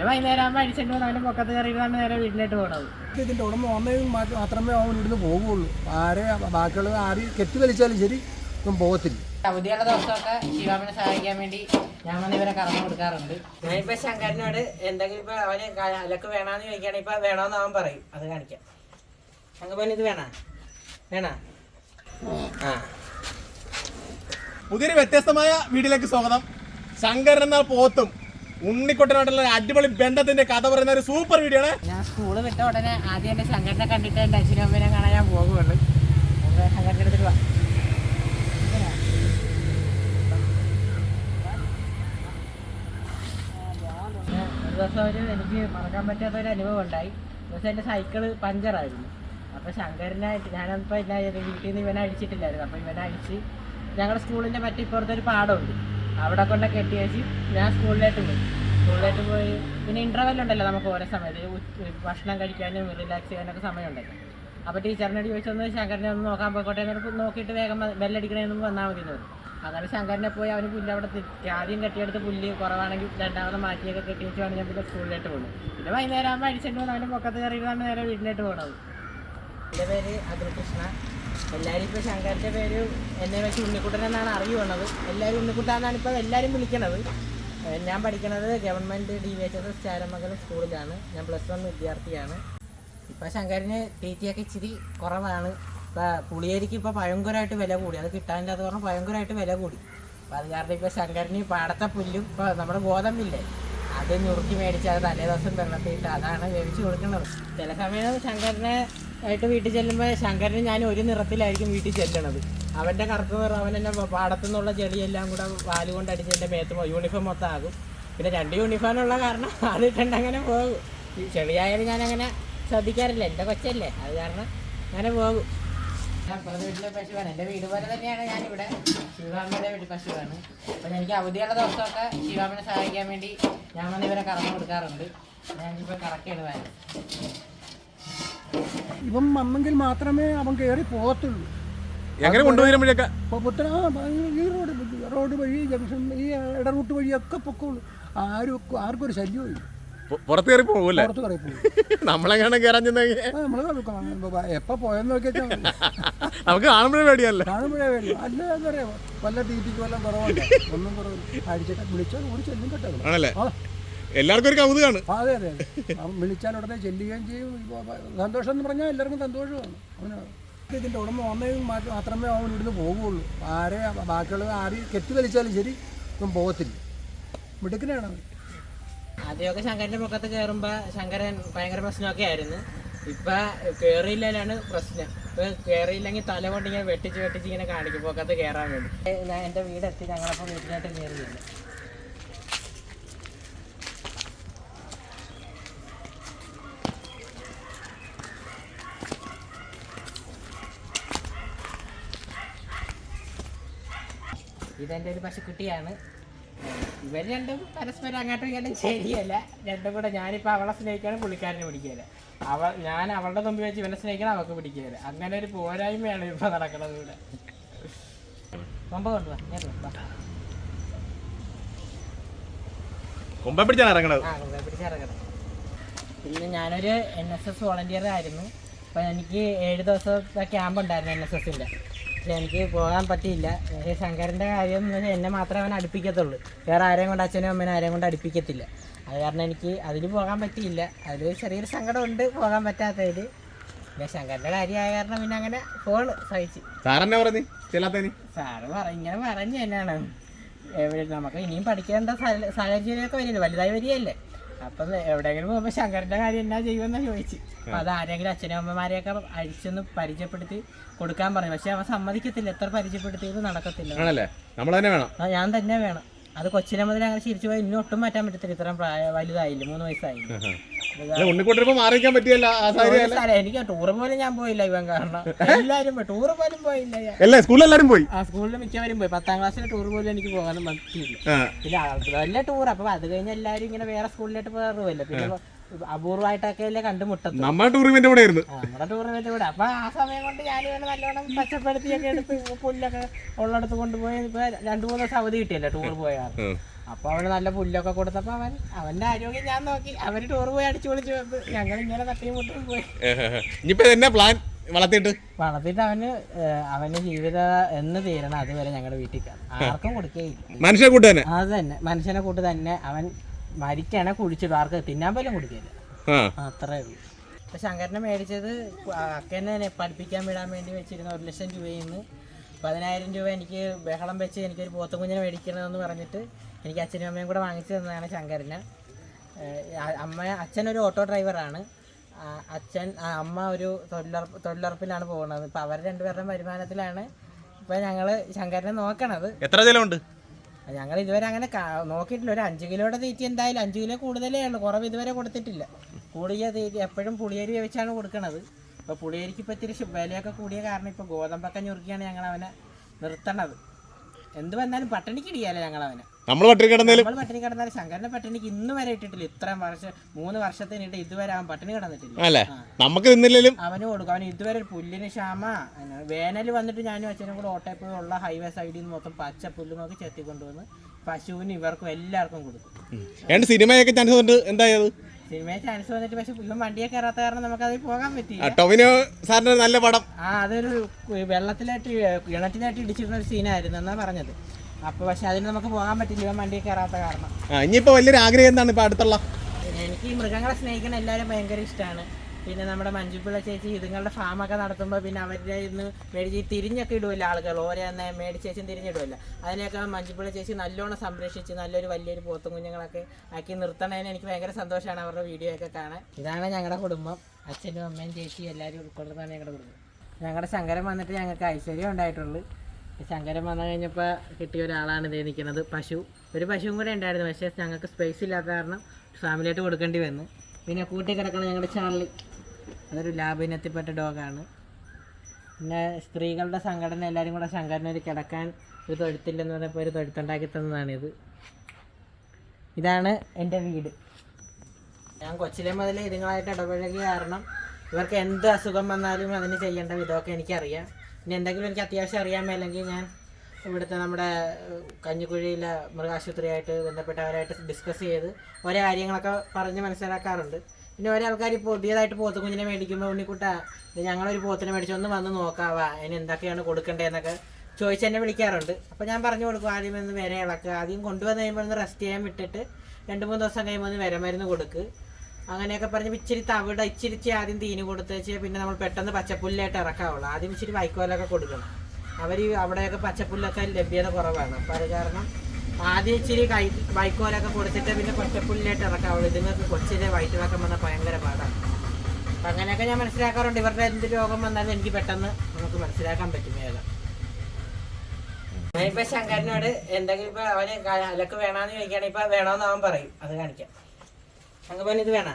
പിന്നെ വൈകുന്നേരം ആകുമ്പോൾ അടിച്ചിട്ട് അവന്റെ പൊക്കത്ത് കയറിയിട്ടാണ് നേരെ വീട്ടിലോട്ട് പോകണത് ഇതിന്റെ ഉടമ ഓമയും മാത്രമേ അവൻ ഇവിടുന്ന് പോകുള്ളൂ ആരെ ബാക്കിയുള്ളത് ആര് കെട്ടി വലിച്ചാലും ശരി ഇപ്പം പോകത്തില്ല. അവധിയുള്ള ദിവസമൊക്കെ ശിവാമിനെ സഹായിക്കാൻ വേണ്ടി ഞാൻ വന്ന് ഇവരെ കറന്നു കൊടുക്കാറുണ്ട്. ഞാനിപ്പോ ശങ്കരനോട് എന്തെങ്കിലും ഇപ്പൊ അവന് അലക്ക് വേണമെന്ന് ചോദിക്കുകയാണെങ്കിൽ ഇപ്പൊ വേണോന്ന് അവൻ പറയും. അത് കാണിക്കാം. ശങ്കപ്പൻ ഇത് വേണ? വേണ? ആ. പുതിയൊരു വ്യത്യസ്തമായ വീട്ടിലേക്ക് സ്വാഗതം. ശങ്കരൻ എന്ന പോത്തും ഉണ്ണിക്കുട്ടനായിട്ടുള്ള അടിപൊളി ബന്ധത്തിന്റെ കഥ പറയുന്ന ഒരു സൂപ്പർ വീഡിയോ ആണ്. ഞാൻ സ്കൂൾ വിട്ട ഉടനെ ആദ്യം എന്റെ സംഘടന കണ്ടിട്ട് എന്റെ അച്ഛനും അമ്മേനെ കാണാൻ ഞാൻ പോകുള്ളൂ നമുക്ക് ശങ്കരന്റെ അടുത്ത് ഒരു എനിക്ക് മറക്കാൻ പറ്റാത്ത ഒരു അനുഭവം ഉണ്ടായി. ഒരു ദിവസം എന്റെ സൈക്കിൾ പഞ്ചറായിരുന്നു അപ്പോൾ ശങ്കരനായിട്ട് ഞാനപ്പോൾ ചെയ്തത് വീട്ടിൽ നിന്ന് ഇവനെ അടിച്ചിട്ടില്ലായിരുന്നു. അപ്പോൾ ഇവനെ അടിച്ച് ഞങ്ങളുടെ സ്കൂളിന്റെ മറ്റിപ്പുറത്തൊരു പാടമുണ്ട്. അവിടെ കൊണ്ട് കെട്ടി വെച്ച് ഞാൻ സ്കൂളിലേക്ക് പോയി. സ്കൂളിലേക്ക് പോയി. പിന്നെ ഇന്റർവെൽ ഉണ്ടല്ലോ നമുക്ക് ഓരോ സമയത്ത്. ഭക്ഷണം കഴിക്കാനും റിലാക്സ് ചെയ്യാനൊക്കെ സമയമുണ്ടല്ലോ. അപ്പോൾ ടീച്ചറിനോട് ചോദിച്ചൊന്ന് ശങ്കരനെ ഒന്ന് നോക്കാൻ പോയിക്കോട്ടെ എന്നിട്ട് നോക്കിയിട്ട് വേഗം ബെല്ലടിക്കണമെന്ന് വന്നാൽ മതി എന്ന് പറഞ്ഞു. അങ്ങനെ ശങ്കരനെ പോയി അവന് പുല്ല് അവിടെ ആദ്യം കെട്ടിയെടുത്ത് പുല്ല് കുറവാണെങ്കിൽ രണ്ടാമത് മാറ്റിയൊക്കെ കെട്ടി വെച്ചാണ് ഞാൻ പിന്നെ സ്കൂളിലേക്ക് പോകുന്നത് പിന്നെ വൈകുന്നേരം ആകുമ്പോൾ അടിച്ചിട്ട് വന്ന് അവന്റെ പൊക്കത്ത് കയറിയിട്ടാണ് നേരെ വീട്ടിലേക്ക് പോകുന്നത് എന്റെ പേര് അഖിൽകൃഷ്ണ. എല്ലാവരും ഇപ്പോൾ ശങ്കരന്റെ പേര് എന്നെ വെച്ച് ഉണ്ണിക്കുട്ടൻ എന്നാണ് അറിയുന്നത് എല്ലാവരും ഉണ്ണിക്കുട്ടാന്നാണ് ഇപ്പോൾ എല്ലാവരും വിളിക്കണത്. ഞാൻ പഠിക്കണത് government D V H S S Charamangalam സ്കൂളിലാണ്. ഞാൻ പ്ലസ് വൺ വിദ്യാർത്ഥിയാണ്. ഇപ്പോൾ ശങ്കരന് തീറ്റയൊക്കെ ഇച്ചിരി കുറവാണ്. ഇപ്പോൾ പുളിയരിക്ക് ഇപ്പോൾ ഭയങ്കരമായിട്ട് വില കൂടി. അത് കിട്ടാനില്ലാത്ത പറഞ്ഞാൽ ഭയങ്കരമായിട്ട് വില കൂടി. അപ്പോൾ അത് കാരണം ഇപ്പോൾ ശങ്കരന് പാടത്തെ പുല്ലും ഇപ്പോൾ നമ്മുടെ ഗോതമ്പില്ലേ അത് ഞുറുക്കി മേടിച്ച് അത് തലേ ദിവസം വെള്ളത്തിയിട്ട് അതാണ് വേവിച്ച് കൊടുക്കുന്നത് ചില സമയം ശങ്കരനെ ആയിട്ട് വീട്ടിൽ ചെല്ലുമ്പോൾ ശങ്കരന് ഞാൻ ഒരു നിറത്തിലായിരിക്കും വീട്ടിൽ ചെല്ലണത്. അവന്റെ കറുത്ത നിറം അവൻ എന്നെ പാടത്തു നിന്നുള്ള ചെളിയെല്ലാം കൂടെ വാൽ കൊണ്ട് അടിച്ച് എന്റെ മേത്ത് യൂണിഫോം മൊത്തം ആകും. പിന്നെ രണ്ട് യൂണിഫോം ഉള്ള കാരണം അതിട്ടുണ്ട് അങ്ങനെ പോകും. ചെളിയായാലും ഞാനങ്ങനെ ശ്രദ്ധിക്കാറില്ല. എന്റെ കൊച്ചല്ലേ അത് കാരണം അങ്ങനെ പോകും. അപ്പുറത്തെ വീട്ടിലെ പശുവാണ്. എന്റെ വീട് പോലെ തന്നെയാണ് ഞാനിവിടെ. ശിവാമ്മയുടെ വീട്ടിൽ പശുവാണ്. അപ്പം എനിക്ക് അവധിയുള്ള ദിവസമൊക്കെ ശിവാമ്മനെ സഹായിക്കാൻ വേണ്ടി ഞാൻ വന്ന് ഇവരെ കറന്നു കൊടുക്കാറുണ്ട്. ഞാനിപ്പോൾ കറക്കാണ് വാൻ ഇവൻ വന്നെങ്കിൽ മാത്രമേ അവൻ കയറി പോകത്തുള്ളൂ. എങ്ങനെ കൊണ്ടുപോയിരുമ്പോഴൊക്കെ അപ്പോൾ പുത്തന ഈ റോഡ് റോഡ് വഴി ജംഗ്ഷൻ ഈ ഇടറൂട്ട് വഴിയൊക്കെ പൊക്കോളൂ. ആരും ആർക്കും ഒരു ശല്യവും ഇല്ല. പുറത്ത് കയറി പോകൂല്ലേ പുറത്ത് കയറി പോകും നമ്മളെങ്ങനെ കയറാൻ നമ്മൾ എപ്പോ പോയെന്ന് നോക്കിയാൽ നമുക്ക് കാണുമ്പോഴേ പേടിയല്ല കാണുമ്പോഴേ പേടി അല്ല എന്താ പറയാ വല്ല തീറ്റിക്ക് വല്ല കുറവുണ്ട്? ഒന്നും കുറവില്ല. അടിച്ചിട്ട് വിളിച്ചാൽ ഓടി ചെല്ലും കേട്ടോ ആണല്ലേ? എല്ലാവർക്കും ഒരു കൗതുകമാണ് അതെ അതെ വിളിച്ചാൽ ഉടനെ ചെല്ലുകയും ചെയ്യും. സന്തോഷം എന്ന് പറഞ്ഞാൽ എല്ലാവർക്കും സന്തോഷമാണ്. അവന് ഇതിന്റെ ഉടമ വന്നെങ്കിൽ മാ- മാത്രമേ അവൻ ഇവിടുന്ന് പോകുള്ളൂ. ആരെ ബാക്കിയുള്ളത് ആര് കെട്ടി വലിച്ചാലും ശരി ഇപ്പം പോകത്തില്ല. മിടുക്കനാണ് അവൻ. ആദ്യമൊക്കെ ശങ്കരന്റെ പൊക്കത്ത് കയറുമ്പോൾ ശങ്കരൻ ഭയങ്കര പ്രശ്നമൊക്കെ ആയിരുന്നു. ഇപ്പം കയറിയില്ലാണ് പ്രശ്നം. ഇപ്പം കയറിയില്ലെങ്കിൽ തല കൊണ്ട് ഇങ്ങനെ വെട്ടിച്ച് വെട്ടിച്ച് ഇങ്ങനെ കാണിക്കും പൊക്കത്ത് കയറാൻ വേണ്ടി. എന്റെ വീടെത്തി ഞങ്ങളപ്പോൾ വീട്ടിലോട്ട് കയറിയില്ല ഇതെന്റെ ഒരു പശുക്കുട്ടിയാണ്. ഇവർ രണ്ടും പരസ്പരം അങ്ങോട്ടും ഇങ്ങോട്ടും ശരിയല്ല. രണ്ടും കൂടെ ഞാനിപ്പോൾ അവളെ സ്നേഹിക്കാനും പുള്ളിക്കാരനെ പിടിക്കുകയില്ല അവ ഞാൻ അവളുടെ തുമ്പി വെച്ച് ഇവനെ സ്നേഹിക്കണം അവൾക്ക് പിടിക്കുകയില്ല അങ്ങനെ ഒരു പോരായ്മയാണ് ഇപ്പോൾ നടക്കുന്നത് ഇവിടെ. കൊമ്പ കൊണ്ടുവാ ഞാൻ. കൊമ്പ പിടിച്ചാണ് ഇറങ്ങണത്? ആ കൊമ്പ പിടിച്ചിറങ്ങണം പിന്നെ ഞാനൊരു എൻ എസ് എസ് വോളണ്ടിയർ ആയിരുന്നു. അപ്പം എനിക്ക് ഏഴ് ദിവസത്തെ ക്യാമ്പ് ഉണ്ടായിരുന്നു എൻ എസ് എസിന്റെ പക്ഷെ എനിക്ക് പോകാൻ പറ്റിയില്ല. പക്ഷേ ശങ്കരന്റെ കാര്യം എന്ന് വെച്ചാൽ എന്നെ മാത്രമേ അവൻ അടുപ്പിക്കത്തുള്ളൂ. വേറെ ആരെയും കൊണ്ട് അച്ഛനും അമ്മേനും ആരെയും കൊണ്ട് അടുപ്പിക്കത്തില്ല. അത് കാരണം എനിക്ക് അതിൽ പോകാൻ പറ്റിയില്ല. അതിൽ ചെറിയൊരു സങ്കടമുണ്ട് പോകാൻ പറ്റാത്തതിൽ പിന്നെ ശങ്കരന്റെ കാര്യമായ കാരണം പിന്നെ അങ്ങനെ ഫോൺ സഹിച്ചു. സാറെന്നെ പറഞ്ഞു? സാറ് പറ ഇങ്ങനെ പറഞ്ഞു തന്നെയാണ്. എവിടെ നമുക്ക് ഇനിയും പഠിക്കേണ്ട സാഹ- സാഹചര്യമൊക്കെ വരില്ലേ വലുതായി വരികയല്ലേ? അപ്പം എവിടെയെങ്കിലും പോകുമ്പോൾ ശങ്കറിന്റെ കാര്യം എന്നാ ചെയ്യുമെന്ന് ചോദിച്ചു. അപ്പൊ അത് ആരെങ്കിലും അച്ഛനും അമ്മമാരെയൊക്കെ അഴിച്ചൊന്ന് പരിചയപ്പെടുത്തി കൊടുക്കാൻ പറഞ്ഞു. പക്ഷെ അവൻ സമ്മതിക്കത്തില്ല. എത്ര പരിചയപ്പെടുത്തിയത് നടക്കത്തില്ല. ആണല്ലേ? നമ്മൾ തന്നെ വേണം. ആ, ഞാൻ തന്നെ വേണം. അത് കൊച്ചിനെ മുതൽ അങ്ങനെ ചിരിച്ചു പോയി ഇനി ഒട്ടും മാറ്റാൻ പറ്റത്തില്ല. ഇത്രയും പ്രായ വലുതായില്ല? മൂന്ന് വയസ്സായില്ല? ഉണ്ണിക്കുട്ടിപ്പോ മാറിക്കാൻ പറ്റിയല്ല ആ സ്ഥലം എനിക്ക് ടൂറ് പോലും ഞാൻ പോയില്ല ഇവൻ കാരണം. എല്ലാരും പോയി ടൂറ് പോലും പോയില്ല അല്ലേ സ്കൂളിലെല്ലാരും പോയി? ആ സ്കൂളിൽ മിക്കവരും പോയി. പത്താം ക്ലാസ്സിലെ ടൂർ പോലും എനിക്ക് പോകാനും പറ്റിയില്ല. പിന്നെ വല്ല ടൂർ അപ്പൊ അത് കഴിഞ്ഞ് എല്ലാരും ഇങ്ങനെ വേറെ സ്കൂളിലോട്ട് പോകാറുമല്ലോ. പിന്നെ അപൂർവമായിട്ടൊക്കെ കണ്ടുമുട്ടത് നമ്മുടെ നമ്മ ടൂറിമെന്റ് കൂടെ ആയിരുന്നു. നമ്മുടെ ടൂർണമെന്റ് ഇവിടെ. അപ്പൊ ആ സമയം കൊണ്ട് ഞാൻ ഇവനെ നല്ലോണം പച്ചപ്പെടുത്തിയൊക്കെ എടുത്ത് പുല്ലൊക്കെ ഉള്ളിടത്ത് കൊണ്ടുപോയി ഇപ്പൊ രണ്ടു മൂന്ന് ദിവസം അവധി കിട്ടിയല്ലേ ടൂർ പോയാൽ. ഉം. അപ്പോൾ അവന് നല്ല പുല്ലൊക്കെ കൊടുത്തപ്പോ അവൻ അവന്റെ ആരോഗ്യം ഞാൻ നോക്കി. അവർ ടൂർ പോയി അടിച്ചു പൊളിച്ചു വന്ന്. ഞങ്ങൾ ഇങ്ങനെ തട്ടിയും മുട്ടും പോയി. ഇനിയിപ്പോ എന്നാ പ്ലാൻ വളർത്തിയിട്ട്? വളർത്തിയിട്ട് അവന് അവന്റെ അവന് ജീവിത എന്ന് തീരണം അതുവരെ ഞങ്ങളുടെ വീട്ടിൽ ആർക്കും കൊടുക്കുകയില്ല മനുഷ്യനെ കൂട്ട് തന്നെ? അത് തന്നെ മനുഷ്യനെ കൂട്ട് തന്നെ. അവൻ മരിക്കണേ കുഴിച്ചിട്ട് ആർക്ക് തിന്നാൻ പോലും കുടിക്കില്ല അത്രേ ഉള്ളൂ. ഇപ്പൊ ശങ്കരനെ മേടിച്ചത് അക്കനെ പഠിപ്പിക്കാൻ വിടാൻ വേണ്ടി വെച്ചിരുന്ന ഒരു ലക്ഷം രൂപയിൽ നിന്ന് പതിനായിരം രൂപ എനിക്ക് ബഹളം വെച്ച് എനിക്കൊരു പോത്തുകുഞ്ഞിനെ മേടിക്കണമെന്ന് പറഞ്ഞിട്ട് എനിക്ക് അച്ഛനും അമ്മയും കൂടെ വാങ്ങിച്ചു തന്നതാണ് ശങ്കരന്. അമ്മ അച്ഛൻ ഒരു ഓട്ടോ ഡ്രൈവറാണ്. അച്ഛൻ അമ്മ ഒരു തൊഴിലുറപ്പ് തൊഴിലുറപ്പിലാണ് പോകുന്നത്. ഇപ്പം അവർ രണ്ടുപേരുടെ വരുമാനത്തിലാണ് ഇപ്പം ഞങ്ങൾ ശങ്കരനെ നോക്കണത്. എത്ര ചെലവുണ്ട്? ഞങ്ങൾ ഇതുവരെ അങ്ങനെ നോക്കിയിട്ടില്ല. ഒരു അഞ്ച് കിലോയുടെ തീറ്റി എന്തായാലും അഞ്ച് കിലോ കൂടുതലേ ഉള്ളൂ. കുറവ് ഇതുവരെ കൊടുത്തിട്ടില്ല. കൂടിയ തീറ്റി എപ്പോഴും പുളിയരി വെച്ചാണ് കൊടുക്കണത്. ഇപ്പോൾ പുളിയരിക്ക് ഇപ്പോൾ ഇത്തിരി വിലയൊക്കെ കൂടിയ കാരണം ഇപ്പോൾ ഗോതമ്പൊക്കെ ഞുറുക്കിയാണ് ഞങ്ങൾ അവനെ നിർത്തണത്. എന്ത് വന്നാലും പട്ടിണിക്കിടിയാലോ ഞങ്ങൾ അവനെ നമ്മൾ പട്ടിണി കിടന്നാലും. നമ്മൾ പട്ടിണി കിടന്നാലും ശങ്കരന്റെ പട്ടിണിക്ക് ഇന്ന് വരെ ഇട്ടിട്ടില്ല. ഇത്രയും വർഷം മൂന്ന് വർഷത്തിനിട്ട് ഇതുവരെ അവൻ പട്ടിണി കിടന്നിട്ടില്ല. അല്ലേ നമുക്ക് തിന്നില്ലെങ്കിലും. അവന് കൊടുക്കും. അവന് ഇതുവരെ ഒരു പുല്ലിന് ക്ഷാമ. വേനൽ വന്നിട്ട് ഞാനും അച്ഛനും കൂടെ ഓട്ടയിൽ ഉള്ള ഹൈവേ സൈഡിൽ നിന്ന് മൊത്തം പച്ച പുല്ല് നോക്കി ചെത്തി കൊണ്ടുവന്ന് പശുവിന് ഇവർക്കും എല്ലാവർക്കും കൊടുക്കും. രണ്ട് സിനിമയൊക്കെ ചാൻസ് ഉണ്ട് എന്തായത്? സിനിമയെ ചാൻസ് വന്നിട്ട് പക്ഷെ ഇവൻ വണ്ടിയെ കയറാത്ത കാരണം നമുക്ക് അതിൽ പോകാൻ പറ്റി ടൊവിനോ നല്ല പടം. ആ അതൊരു വെള്ളത്തിലായിട്ട് കിണറ്റിലായിട്ട് ഇടിച്ചിരുന്ന ഒരു സീനായിരുന്നു എന്നാ പറഞ്ഞത്. അപ്പോൾ പക്ഷെ അതിന് നമുക്ക് പോകാൻ പറ്റില്ല. ഇവൻ വണ്ടി കയറാത്ത കാരണം. ആ ഇനിയിപ്പോ വലിയൊരു ആഗ്രഹം എന്താണ് ഇപ്പൊ അടുത്തുള്ള? എനിക്ക് ഈ മൃഗങ്ങളെ സ്നേഹിക്കുന്ന എല്ലാവരും ഭയങ്കര ഇഷ്ടമാണ് പിന്നെ നമ്മുടെ മഞ്ജുപ്പിള്ള ചേച്ചി ഇതുങ്ങളുടെ ഒക്കെ നടത്തുമ്പോൾ പിന്നെ അവരുടെ ഇന്ന് മേടിച്ച് തിരിഞ്ഞൊക്കെ ഇടുമല്ലോ ആളുകൾ. ഓരോ മേടിച്ചേച്ചും തിരിഞ്ഞിടുമല്ലോ അതിനെയൊക്കെ മഞ്ജുപ്പിള്ള ചേച്ചി നല്ലോണം സംരക്ഷിച്ച് നല്ലൊരു വലിയൊരു പോത്തും കുഞ്ഞുങ്ങളൊക്കെ ആക്കി നിർത്തണതിന് എനിക്ക് ഭയങ്കര സന്തോഷമാണ് അവരുടെ വീഡിയോ ഒക്കെ കാണാൻ. ഇതാണ് ഞങ്ങളുടെ കുടുംബം. അച്ഛനും അമ്മയും ചേച്ചിയും എല്ലാവരും ഉൾക്കൊള്ളുന്നതാണ് ഞങ്ങളുടെ കുടുംബം. ഞങ്ങളുടെ ശങ്കരം വന്നിട്ട് ഞങ്ങൾക്ക് ഐശ്വര്യം ഉണ്ടായിട്ടുള്ളൂ. ശങ്കരൻ വന്നു കഴിഞ്ഞപ്പോൾ കിട്ടിയ ഒരാളാണ് ഇതേ നിൽക്കുന്നത് പശു. ഒരു പശുവും കൂടെ ഉണ്ടായിരുന്നു പക്ഷേ ഞങ്ങൾക്ക് സ്പേസ് ഇല്ലാത്ത കാരണം ഫാമിലിയായിട്ട് കൊടുക്കേണ്ടി വന്നു. പിന്നെ കൂട്ടി കിടക്കുന്ന ഞങ്ങളുടെ ചാർലി അതൊരു ലാഭിനത്തിൽപ്പെട്ട ഡോഗാണ് പിന്നെ സ്ത്രീകളുടെ സംഘടന എല്ലാവരും കൂടെ ശങ്കരനൊരു കിടക്കാൻ ഒരു തൊഴുത്തില്ലെന്ന് പറഞ്ഞപ്പോൾ ഒരു തൊഴുത്തുണ്ടാക്കി തന്നതാണിത്. ഇതാണ് എന്റെ വീട്. ഞാൻ കൊച്ചിലെ മുതലേ ഇതുങ്ങളായിട്ട് ഇടപഴകിയ കാരണം ഇവർക്ക് എന്ത് അസുഖം വന്നാലും അതിന് ചെയ്യേണ്ട വിധമൊക്കെ എനിക്കറിയാം. ഇനി എന്തെങ്കിലും എനിക്ക് അത്യാവശ്യം അറിയാൻ മേലെങ്കിൽ ഞാൻ ഇവിടുത്തെ നമ്മുടെ കഞ്ഞിക്കുഴിയിലെ മൃഗാശുപത്രിയായിട്ട് ബന്ധപ്പെട്ടവരായിട്ട് ഡിസ്കസ് ചെയ്ത് ഓരോ കാര്യങ്ങളൊക്കെ പറഞ്ഞ് മനസ്സിലാക്കാറുണ്ട്. പിന്നെ ഓരോ ആൾക്കാർ പുതിയതായിട്ട് പോത്ത് കുഞ്ഞിനെ മേടിക്കുമ്പോൾ ഉണ്ണിക്കുട്ട ഞങ്ങളൊരു പോത്തിനെ മേടിച്ചു ഒന്ന് വന്ന് നോക്കാവാ അതിന് എന്തൊക്കെയാണ് കൊടുക്കേണ്ടതെന്നൊക്കെ ചോദിച്ച് എന്നെ വിളിക്കാറുണ്ട്. അപ്പോൾ ഞാൻ പറഞ്ഞു കൊടുക്കും ആദ്യം ഒന്ന് വിര ഇളക്കുക ആദ്യം കൊണ്ടുവന്ന് കഴിയുമ്പോൾ ഒന്ന് റെസ്റ്റ് ചെയ്യാൻ വിട്ടിട്ട് രണ്ട് മൂന്ന് ദിവസം കഴിയുമ്പോൾ ഒന്ന് വിരമരുന്ന് കൊടുക്ക്. അങ്ങനെയൊക്കെ പറഞ്ഞ് ഇച്ചിരി തവിട ഇച്ചിരി ആദ്യം തീനി കൊടുത്ത് വെച്ച് പിന്നെ നമ്മൾ പെട്ടെന്ന് പച്ചപ്പുല്ലായിട്ട് ഇറക്കാവുള്ളൂ. ആദ്യം ഇച്ചിരി വൈക്കോലൊക്കെ കൊടുക്കണം. അവർ അവിടെയൊക്കെ പച്ചപ്പുല്ലൊക്കെ ലഭ്യത കുറവാണ്. അപ്പോൾ അത് കാരണം ആദ്യം ഇച്ചിരി കൈ വൈക്കോലൊക്കെ കൊടുത്തിട്ട് പിന്നെ പച്ചപ്പുല്ലായിട്ട് ഇറക്കാവുള്ളൂ. ഇതുങ്ങൾക്ക് കൊച്ചിലെ വയറ്റിളക്കം വന്നാൽ ഭയങ്കര പാടാണ്. അപ്പം അങ്ങനെയൊക്കെ ഞാൻ മനസ്സിലാക്കാറുണ്ട്. ഇവരുടെ എന്ത് രോഗം വന്നാലും എനിക്ക് പെട്ടെന്ന് നമുക്ക് മനസ്സിലാക്കാൻ പറ്റും വേഗം. ഞാനിപ്പോൾ ശങ്കരനോട് എന്തെങ്കിലും ഇപ്പോൾ അവന് അലക്ക് വേണമെന്ന് ചോദിക്കുകയാണെങ്കിൽ ഇപ്പോൾ വേണമെന്ന് അവൻ പറയും. അത് കാണിക്കാം. ശങ്കരൻ ഇത് വേണ?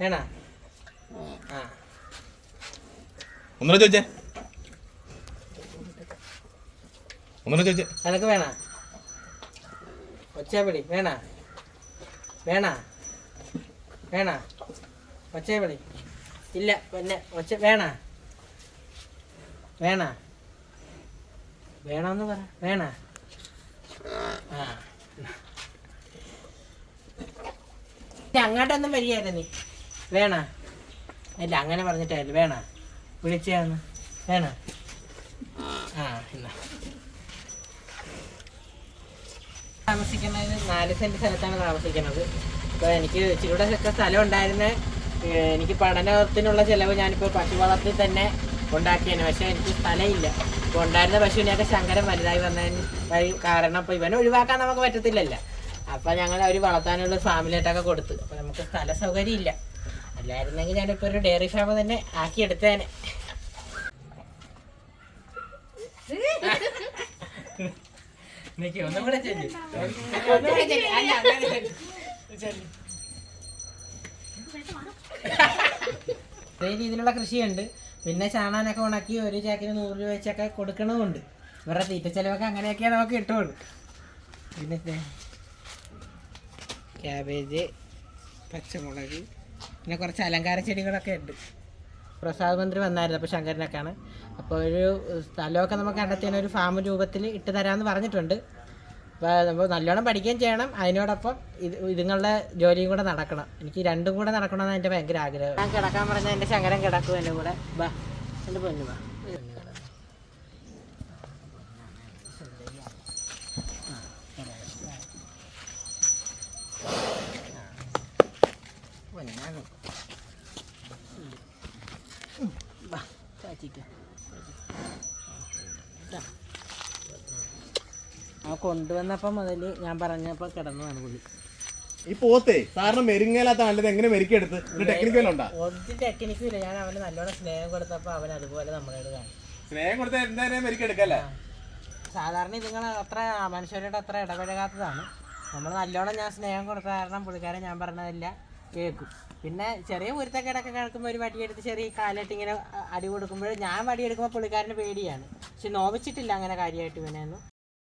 വേണ? ആ. ഒന്നുകൂടെ ചോദിച്ചേ. ഒന്നുകൂടെ ചോദിച്ചേ. അനക്ക് വേണ? ഒച്ചവിളി വേണ? വേണ? വേണ? ഒച്ചവിളി ഇല്ല പിന്നെ ഒച്ച വേണ? വേണ? വേണമെന്ന് പറ. വേണ ആ ഇനി അങ്ങോട്ടൊന്നും വരികയല്ല നീ. വേണ. അല്ല അങ്ങനെ പറഞ്ഞിട്ടായിരുന്നു. വേണ. വിളിച്ചാന്ന് വേണ. ആ എന്നാ. താമസിക്കുന്നത് നാല് സെന്റ് സ്ഥലത്താണ് താമസിക്കുന്നത്. അപ്പോൾ എനിക്ക് ഇച്ചിരൂടെ ഒക്കെ സ്ഥലം ഉണ്ടായിരുന്ന എനിക്ക് പഠനത്തിനുള്ള ചിലവ് ഞാനിപ്പോൾ പശു വളർത്തി തന്നെ ഉണ്ടാക്കിയാണ് പക്ഷേ എനിക്ക് സ്ഥലമില്ല. ഇപ്പോൾ ഉണ്ടായിരുന്ന പശുവിനെയൊക്കെ ശങ്കരം വലുതായി വന്നതിന് കാരണം ഇപ്പൊ ഇവനെ ഒഴിവാക്കാൻ നമുക്ക് പറ്റത്തില്ലല്ലോ. അപ്പോൾ ഞങ്ങൾ അവർ വളർത്താനുള്ള ഫാമിലിയായിട്ടൊക്കെ കൊടുത്തു അപ്പൊ നമുക്ക് സ്ഥല സൗകര്യം ഇല്ല അല്ലായിരുന്നെങ്കിൽ ഞാനിപ്പോ ഒരു ഡയറി ഫാം തന്നെ ആക്കിയെടുത്തേനെ ഒന്നും കൂടെ ചെല്ല്. ഒന്നും കൂടെ ചെല്ല്. അല്ല, അങ്ങനെ ചെല്ല്. ചെല്ല്. ഇതേ രീതിയിലുള്ള കൃഷിയുണ്ട് പിന്നെ ചാണാനൊക്കെ ഉണക്കി ഒരു ചാക്കിന് നൂറ് രൂപ വെച്ചൊക്കെ കൊടുക്കണമുണ്ട് ഇവരുടെ തീറ്റ ചെലവൊക്കെ അങ്ങനെയൊക്കെയാണ് നമുക്ക് കിട്ടുള്ളൂ പിന്നെ ക്യാബേജ് പച്ചമുളക് പിന്നെ കുറച്ച് അലങ്കാര ചെടികളൊക്കെ ഉണ്ട്. പ്രസാദ് മന്ത്രി വന്നായിരുന്നു അപ്പോൾ ശങ്കരനൊക്കെയാണ്. അപ്പോൾ ഒരു സ്ഥലമൊക്കെ നമുക്ക് കണ്ടെത്തിയ ഒരു ഫാം രൂപത്തിൽ ഇട്ട് തരാമെന്ന് പറഞ്ഞിട്ടുണ്ട്. അപ്പോൾ നമ്മൾ നല്ലോണം പഠിക്കുകയും ചെയ്യണം. അതിനോടൊപ്പം ഇത് ഇതുങ്ങളുടെ ജോലിയും കൂടെ നടക്കണം. എനിക്ക് രണ്ടും കൂടെ നടക്കണമെന്നാണ് എന്റെ ഭയങ്കര ആഗ്രഹം. ഞാൻ കിടക്കാൻ പറഞ്ഞാൽ എന്റെ ശങ്കരൻ കിടക്കും എന്റെ കൂടെ. ബാ എന്റെ പൊന്നു ബാ. പൊന്നാണ് ബാ ചാച്ചിക്ക് ആ കൊണ്ടുവന്നപ്പോൾ മുതൽ ഞാൻ പറഞ്ഞപ്പോൾ കിടന്നതാണ് പുള്ളി. ഈ പോത്തേ സാറിന് മെരുങ്ങലാത്ത നല്ലത് എങ്ങനെ മെരുക്കെടുത്ത് ഒരു വല്ലതും ഉണ്ടാ? ഒരു ടെക്നിക്കും ഇല്ല. ഞാൻ അവന് നല്ലോണം സ്നേഹം കൊടുത്തപ്പോൾ അവൻ അതുപോലെ നമ്മളോട് കാണും സ്നേഹം കൊടുത്ത എന്തായാലും മെരുക്കെടുക്കല്ലേ സാധാരണ ഇതുങ്ങൾ അത്ര മനുഷ്യരോട് അത്ര ഇടപഴകാത്തതാണ്. നമ്മൾ നല്ലോണം ഞാൻ സ്നേഹം കൊടുത്ത കാരണം പുള്ളിക്കാരൻ ഞാൻ പറഞ്ഞതല്ല. കേൾക്കും പിന്നെ ചെറിയ പൊരുത്തക്കേടൊക്കെ കിടക്കുമ്പോൾ ഒരു വടിയെടുത്ത് ചെറിയ കാലിട്ട് ഇങ്ങനെ അടി കൊടുക്കുമ്പോൾ ഞാൻ വടിയെടുക്കുമ്പോൾ പുള്ളിക്കാരന് പേടിയാണ്. പക്ഷെ നോവിച്ചിട്ടില്ല അങ്ങനെ കാര്യമായിട്ട് ഇവനെയൊന്നും.